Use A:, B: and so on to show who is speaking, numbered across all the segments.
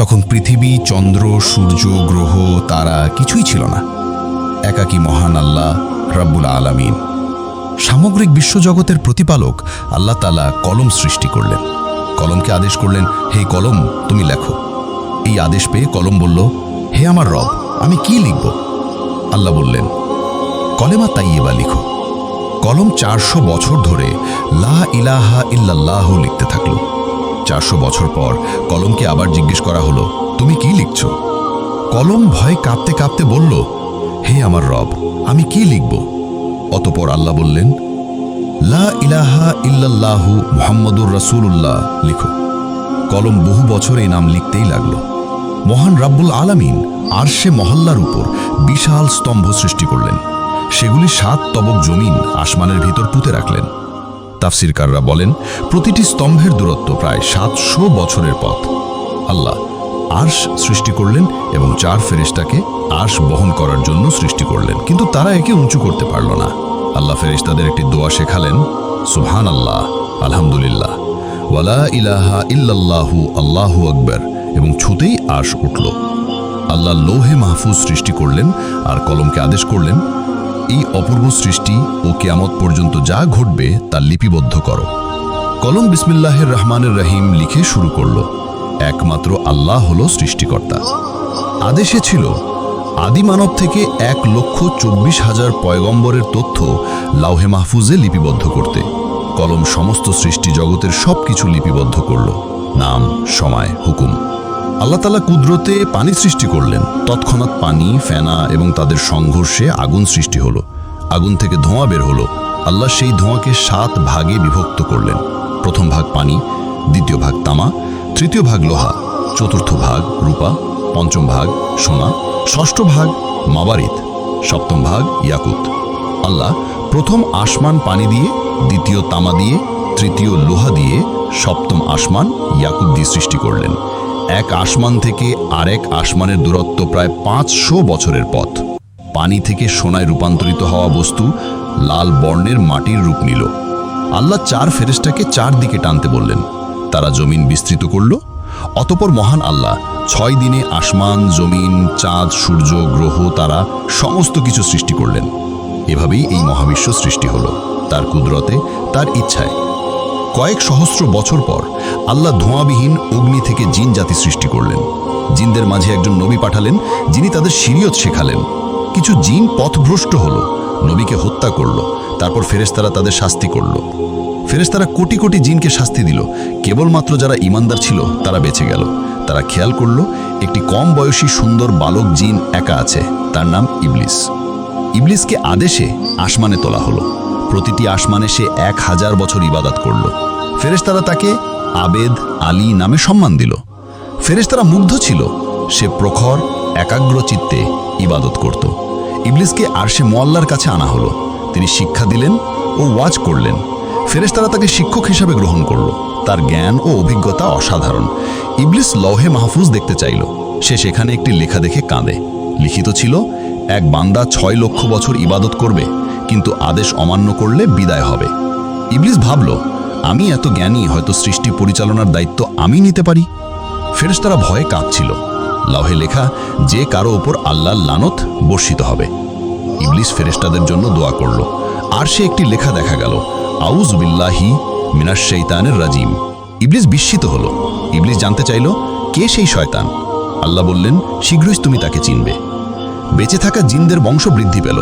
A: তখন পৃথিবী, চন্দ্র, সূর্য, গ্রহ, তারা কিছুই ছিল না। একাকী মহান আল্লাহ রাব্বুল আলামিন। সামগ্রিক বিশ্বজগতের প্রতিপালক আল্লাহ তালা কলম সৃষ্টি করলেন। কলমকে আদেশ করলেন, হে কলম, তুমি লেখো। এই আদেশ পেয়ে কলম বলল, হে আমার রব, আমি কি লিখব? আল্লাহ বললেন, কলেমা তাইয়েবা লিখো। কলম চারশো বছর ধরে লা ইলাহা ইল্লাল্লাহ লিখতে থাকল। চারশো বছর পর কলমকে আবার জিজ্ঞেস করা হলো, তুমি কি লিখছ? কলম ভয় কাঁপতে কাঁপতে বলল, হে আমার রব, আমি কি লিখব? অতপর আল্লাহ বললেন, লা ইলাহা ইল্লাল্লাহু মুহাম্মদুর রাসূলুল্লাহ লিখো। কলম বহু বছর এই নাম লিখতেই লাগল। মহান রাব্বুল আলামিন আর সে মহল্লার উপর বিশাল স্তম্ভ সৃষ্টি করলেন। সেগুলি সাত তবক জমিন আসমানের ভিতর পুঁতে রাখলেন। তাফসিরকাররা বলেন, প্রতিটি স্তম্ভের দূরত্ব প্রায় সাতশো বছরের পথ। আল্লাহ আর্শ সৃষ্টি করলেন এবং চার ফেরেশতাকে আর্শ বহন করার জন্য সৃষ্টি করলেন, কিন্তু তারা একে উঁচু করতে পারল না। আল্লাহ ফেরেশতাদের একটি দোয়া শেখালেন সুবহান আল্লাহ আলহামদুলিল্লাহ, ওয়ালা ইলাহা ইল্লাল্লাহু, আল্লাহু আকবর, এবং ছুতেই আর্শ উঠল। আল্লাহ লৌহে মাহফুজ সৃষ্টি করলেন, আর কলমকে আদেশ করলেন এই অপূর্ব সৃষ্টি ও কেয়ামত পর্যন্ত যা ঘটবে তা লিপিবদ্ধ করো। কলম বিসমিল্লাহের রহমানের রহিম লিখে শুরু করল। একমাত্র আল্লাহ হল সৃষ্টিকর্তা। আদেশে ছিল, আদি মানব থেকে এক লক্ষ চব্বিশ হাজার পয়গম্বরের তথ্য লাউহে মাহফুজে লিপিবদ্ধ করতে। কলম সমস্ত সৃষ্টি জগতের সব কিছু লিপিবদ্ধ করল। নাম, সময়, হুকুম। আল্লাহ তালা কুদরতে পানি সৃষ্টি করলেন। তৎক্ষণাৎ পানি, ফেনা এবং তাদের সংঘর্ষে আগুন সৃষ্টি হলো। আগুন থেকে ধোঁয়া বের হলো। আল্লাহ সেই ধোঁয়াকে সাত ভাগে বিভক্ত করলেন। প্রথম ভাগ পানি, দ্বিতীয় ভাগ তামা, তৃতীয় ভাগ লোহা, চতুর্থ ভাগ রূপা, পঞ্চম ভাগ সোনা, ষষ্ঠ ভাগ মাবারিত, সপ্তম ভাগ ইয়াকুত। আল্লাহ প্রথম আসমান পানি দিয়ে, দ্বিতীয় তামা দিয়ে, তৃতীয় লোহা দিয়ে, সপ্তম আসমান ইয়াকুত দিয়ে সৃষ্টি করলেন। এক আসমান থেকে আরেক আসমানের দূরত্ব প্রায় পাঁচশো বছরের পথ। পানি থেকে সোনায় রূপান্তরিত হওয়া বস্তু লাল বর্ণের মাটির রূপ নিল। আল্লাহ চার ফেরেশতাকে চার দিকে টানতে বললেন। তারা জমিন বিস্তৃত করল। অতপর মহান আল্লাহ ছয় দিনে আসমান, জমিন, চাঁদ, সূর্য, গ্রহ, তারা সমস্ত কিছু সৃষ্টি করলেন। এভাবেই এই মহাবিশ্ব সৃষ্টি হলো। তার কুদরতে, তার ইচ্ছায়। কয়েক সহস্র বছর পর আল্লাহ ধোঁয়াবিহীন অগ্নি থেকে জিন জাতি সৃষ্টি করলেন। জিনদের মাঝে একজন নবী পাঠালেন, যিনি তাদের সিরিয়ত শেখালেন। কিছু জিন পথভ্রষ্ট হলো, নবীকে হত্যা করল, তারপর ফেরেশতারা তাদের শাস্তি করল। ফেরেশতারা কোটি কোটি জিনকে শাস্তি দিল, কেবলমাত্র যারা ইমানদার ছিল তারা বেঁচে গেল। তারা খেয়াল করল, একটি কম বয়সী সুন্দর বালক জিন একা আছে, তার নাম ইবলিস। ইবলিসকে আদেশে আসমানে তোলা হলো। প্রতিটি আসমানে সে এক হাজার বছর ইবাদত করল। ফেরেশতারা তাকে আবেদ, আলী নামে সম্মান দিল। ফেরেশতারা মুগ্ধ ছিল। সে প্রখর, একাগ্র চিত্তে ইবাদত করত। ইবলিসকে আর সে মোয়াল্লার কাছে আনা হলো। তিনি শিক্ষা দিলেন ও ওয়াজ করলেন। ফেরেশতারা তাকে শিক্ষক হিসাবে গ্রহণ করল। তার জ্ঞান ও অভিজ্ঞতা অসাধারণ। ইবলিস লৌহে মাহফুজ দেখতে চাইল। সে সেখানে একটি লেখা দেখে কাঁদে। লিখিত ছিল, এক বান্দা ছয় লক্ষ বছর ইবাদত করবে। কিন্তু আদেশ অমান্য করলে বিদায় হবে। ইবলিস ভাবল, আমি এত জ্ঞানী, হয়তো সৃষ্টি পরিচালনার দায়িত্ব আমি নিতে পারি? ফেরেশতারা ভয়ে কাঁপছিল লাউহে লেখা, যে কারও ওপর আল্লাহ লানত বর্ষিত হবে। ইবলিস ফেরেশতাদের জন্য দোয়া করল। আর সে একটি লেখা দেখা গেল আউজ বিল্লাহি মিনাশ শৈতানের রাজিম। ইবলিস বিস্মিত হল। ইবলিস জানতে চাইল, কে সেই শয়তান? আল্লাহ বললেন, শীঘ্রই তুমি তাকে চিনবে। বেঁচে থাকা জিনদের বংশ বৃদ্ধি পেল।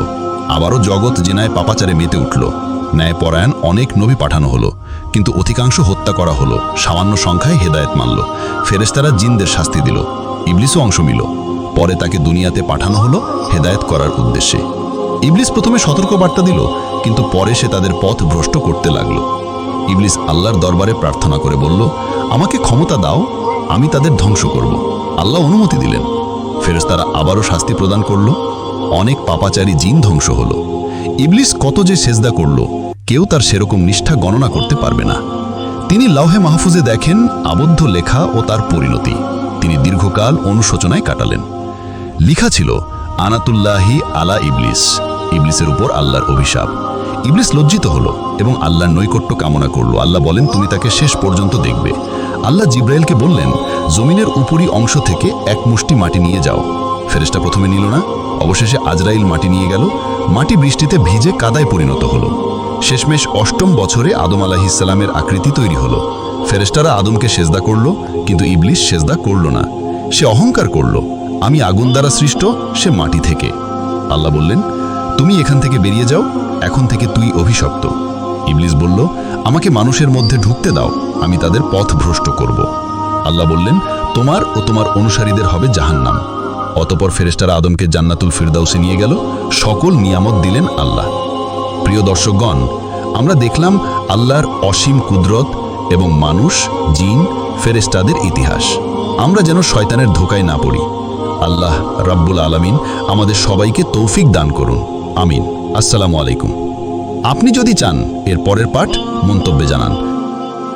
A: আবারও জগৎ জেনায় পাপাচারে মেতে উঠল। ন্যায়পরায়ণ অনেক নবী পাঠানো হলো, কিন্তু অধিকাংশ হত্যা করা হলো। সামান্য সংখ্যায় হেদায়েত মানল। ফেরেশতারা জিনদের শাস্তি দিল। ইবলিসও অংশ মিল পরে তাকে দুনিয়াতে পাঠানো হলো হেদায়েত করার উদ্দেশ্যে। ইবলিস প্রথমে সতর্ক বার্তা দিল, কিন্তু পরে সে তাদের পথ ভ্রষ্ট করতে লাগল। ইবলিস আল্লাহর দরবারে প্রার্থনা করে বলল, আমাকে ক্ষমতা দাও, আমি তাদের ধ্বংস করব। আল্লাহ অনুমতি দিলেন। ফেরেশতারা আবারও শাস্তি প্রদান করল। অনেক পাপাচারী জিন ধ্বংস হলো। ইবলিস কত যে সেজদা করল, কেউ তার সেরকম নিষ্ঠা গণনা করতে পারবে না। তিনি লাউহে মাহফুজে দেখেন আবদ্ধ লেখা ও তার পরিণতি। তিনি দীর্ঘকাল অনুশোচনায় কাটালেন। লিখা ছিল, আনাতুল্লাহি আলা ইবলিস। ইবলিসের উপর আল্লাহর অভিশাপ। ইবলিস লজ্জিত হলো এবং আল্লাহর নৈকট্য কামনা করল। আল্লাহ বলেন, তুমি তাকে শেষ পর্যন্ত দেখবে। আল্লাহ জিব্রাইলকে বললেন, জমিনের উপরি অংশ থেকে এক মুষ্টি মাটি নিয়ে যাও। ফেরেশতা প্রথমে নিল না, অবশেষে আজরাইল মাটি নিয়ে গেল, মাটি বৃষ্টিতে ভিজে কাদায় পরিণত হলো। শেষমেশ অষ্টম বছরে আদম আলাহিসাল্লামের আকৃতি তৈরি হলো। ফেরেশতারা আদমকে সেজদা করল, কিন্তু ইবলিস সেজদা করল না। সে অহংকার করল, আমি আগুন দ্বারা সৃষ্ট, সে মাটি থেকে। আল্লাহ বললেন, তুমি এখান থেকে বেরিয়ে যাও, এখন থেকে তুই অভিশপ্ত। ইবলিস বলল, আমাকে মানুষের মধ্যে ঢুকতে দাও, আমি তাদের পথ ভ্রষ্ট করব। আল্লাহ বললেন, তোমার ও তোমার অনুসারীদের হবে জাহান্নাম। অতপর ফেরেশতারা আদমকে জান্নাতুল ফিরদাউসে নিয়ে গেল। সকল নিয়ামত দিলেন আল্লাহ। প্রিয় দর্শকগণ, আমরা দেখলাম আল্লাহর অসীম কুদরত এবং মানুষ, জিন ফেরেস্তাদের ইতিহাস। আমরা যেন শয়তানের ধোকায় না পড়ি। আল্লাহ রাব্বুল আলামিন আমাদের সবাইকে তৌফিক দান করুন। আমিন। আসসালামু আলাইকুম। আপনি যদি চান, এর পরের পাঠ মন্তব্যে জানান।